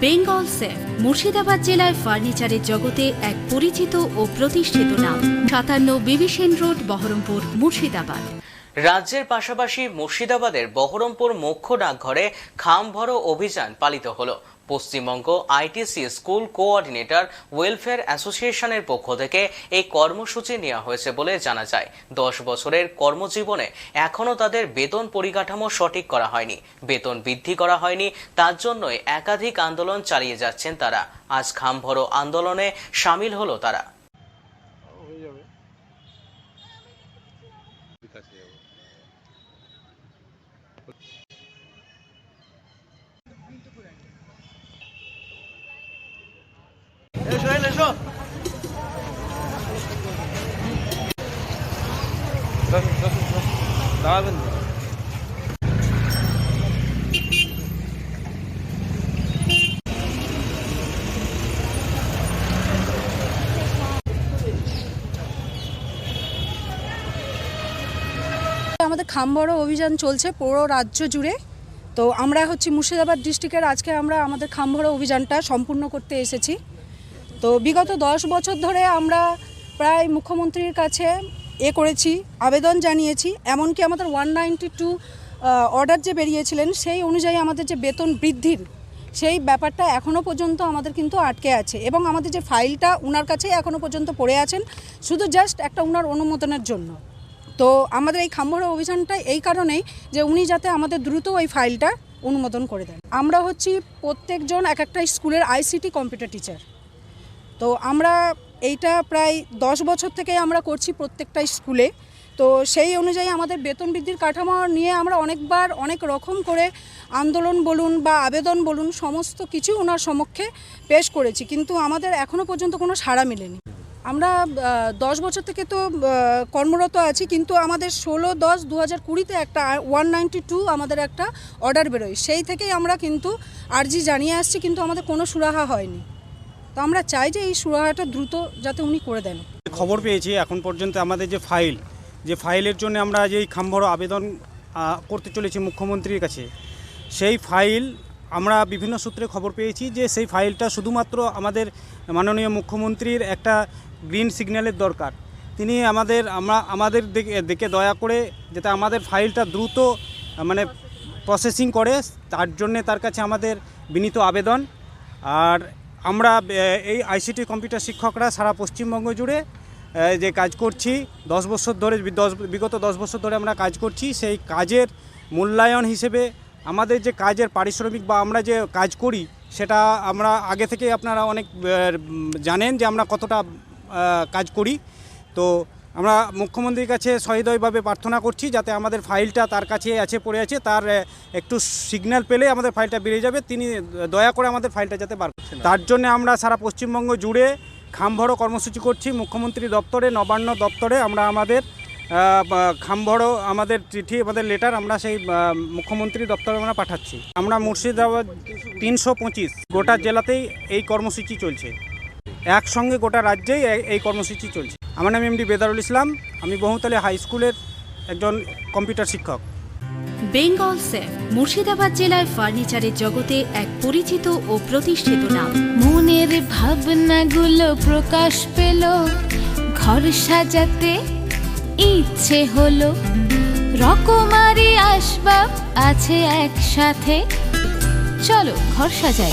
Bengal safe, Murshidabad জেলায় ফার্নিচারের জগতে এক পরিচিত ও প্রতিষ্ঠিত নাম। সাতান্ন বিবিসেন রোড, বহরমপুর, মুর্শিদাবাদ। রাজ্যের পাশাপাশি মুর্শিদাবাদের বহরমপুর মুখ্য ডাকঘরে খাম ভরো অভিযান পালিত হলো। Paschimbanga ITC school coordinator welfare অ্যাসোসিয়েশনের পক্ষ থেকে এই কর্মসূচি নেওয়া হয়েছে বলে জানা যায়। দশ বছরের কর্মজীবনে এখনও তাদের বেতন পরিকাঠামো সঠিক করা হয়নি। বেতন বৃদ্ধি করা হয়নি তার জন্যই একাধিক আন্দোলন চালিয়ে যাচ্ছেন তারা। আজ খাম ভরো আন্দোলনে সামিল হলো তারা। দাঁড়াবেন। আমাদের খামবড় অভিযান চলছে পুরো রাজ্য জুড়ে তো আমরা হচ্ছে মুর্শিদাবাদ ডিস্ট্রিক্টের, আজকে আমরা আমাদের খামবড় অভিযানটা সম্পূর্ণ করতে এসেছি তো বিগত দশ বছর ধরে আমরা প্রায় মুখ্যমন্ত্রীর কাছে এ করেছি, আবেদন জানিয়েছি, এমনকি আমাদের ওয়ান নাইনটি টু অর্ডার যে বেরিয়েছিলেন, সেই অনুযায়ী আমাদের যে বেতন বৃদ্ধির, সেই ব্যাপারটা এখনও পর্যন্ত আমাদের কিন্তু আটকে আছে। এবং আমাদের যে ফাইলটা ওনার কাছেই এখনও পর্যন্ত পড়ে আছেন, শুধু জাস্ট একটা ওনার অনুমোদনের জন্য। তো আমাদের এই খাম্বড়া অভিযানটা এই কারণেই যে উনি যাতে আমাদের দ্রুত ওই ফাইলটা অনুমোদন করে দেন। আমরা হচ্ছি প্রত্যেকজন এক একটা স্কুলের আইসিটি কম্পিউটার টিচার তো আমরা এইটা প্রায় দশ বছর থেকে আমরা করছি প্রত্যেকটা স্কুলে। তো সেই অনুযায়ী আমাদের বেতন বৃদ্ধির কাঠামো নিয়ে আমরা অনেকবার অনেক রকম করে আন্দোলন বলুন বা আবেদন বলুন, সমস্ত কিছু ওনার সমক্ষে পেশ করেছি। কিন্তু আমাদের এখনও পর্যন্ত কোনো সাড়া মেলেনি। আমরা দশ বছর থেকে তো কর্মরত আছি, কিন্তু আমাদের ষোলো দশ দু হাজার কুড়িতে একটা ওয়ান নাইনটি টু আমাদের একটা অর্ডার বেরোয়। সেই থেকেই আমরা কিন্তু আর্জি জানিয়ে আসছি, কিন্তু আমাদের কোনো সুরাহা হয়নি। তো আমরা চাই যে এই সুরাহাটা দ্রুত যাতে উনি করে দেন। খবর পেয়েছি, এখন পর্যন্ত আমাদের যে ফাইল, যে ফাইলের জন্য আমরা যে এই খাম্বড় আবেদন করতে চলেছি মুখ্যমন্ত্রীর কাছে, সেই ফাইল আমরা বিভিন্ন সূত্রে খবর পেয়েছি যে সেই ফাইলটা শুধুমাত্র আমাদের মাননীয় মুখ্যমন্ত্রীর একটা গ্রিন সিগন্যালের দরকার। তিনি আমাদের, আমরা, আমাদের দিকে দয়া করে যাতে আমাদের ফাইলটা দ্রুত মানে প্রসেসিং করে, তার জন্যে তার কাছে আমাদের বিনীত আবেদন। আর আমরা এই আইসিটি কম্পিউটার শিক্ষকরা সারা পশ্চিমবঙ্গ জুড়ে যে কাজ করছি, দশ বছর ধরে, দশ, বিগত দশ বছর ধরে আমরা কাজ করছি, সেই কাজের মূল্যায়ন হিসেবে আমাদের যে কাজের পারিশ্রমিক বা আমরা যে কাজ করি, সেটা আমরা আগে থেকে আপনারা অনেক জানেন যে আমরা কতটা কাজ করি। তো আমরা মুখ্যমন্ত্রীর কাছে সহৃদয়ভাবে প্রার্থনা করছি যাতে আমাদের ফাইলটা তার কাছে আছে, পড়ে আছে, তার একটু সিগন্যাল পেলে আমাদের ফাইলটা বেরিয়ে যাবে। তিনি দয়া করে আমাদের ফাইলটা যাতে বার তার জন্য আমরা সারা পশ্চিমবঙ্গ জুড়ে খামভরো কর্মসূচি করছি। মুখ্যমন্ত্রী দপ্তরে, নবান্ন দপ্তরে আমরা আমাদের খামভরো আমাদের চিঠি, আমাদের লেটার আমরা সেই মুখ্যমন্ত্রী দপ্তরে আমরা পাঠাচ্ছি। আমরা মুর্শিদাবাদ তিনশো পঁচিশ গোটা জেলাতেই এই কর্মসূচি চলছে। একসঙ্গে গোটা রাজ্যেই এই- কর্মসূচি চলছে। আমার নাম এমডি বেদারুল ইসলাম। আমি বহুতলে হাই স্কুলের একজন কম্পিউটার শিক্ষক। বেঙ্গল সেফ মুর্শিদাবাদ জেলায় ফার্নিচারের জগতে এক পরিচিত ও প্রতিষ্ঠিত নাম। মনের ভাবনাগুলো প্রকাশ পেল। ঘর সাজাতে ইচ্ছে হলো। রকমারি আসবাব আছে একসাথে। চলো ঘর সাজাই।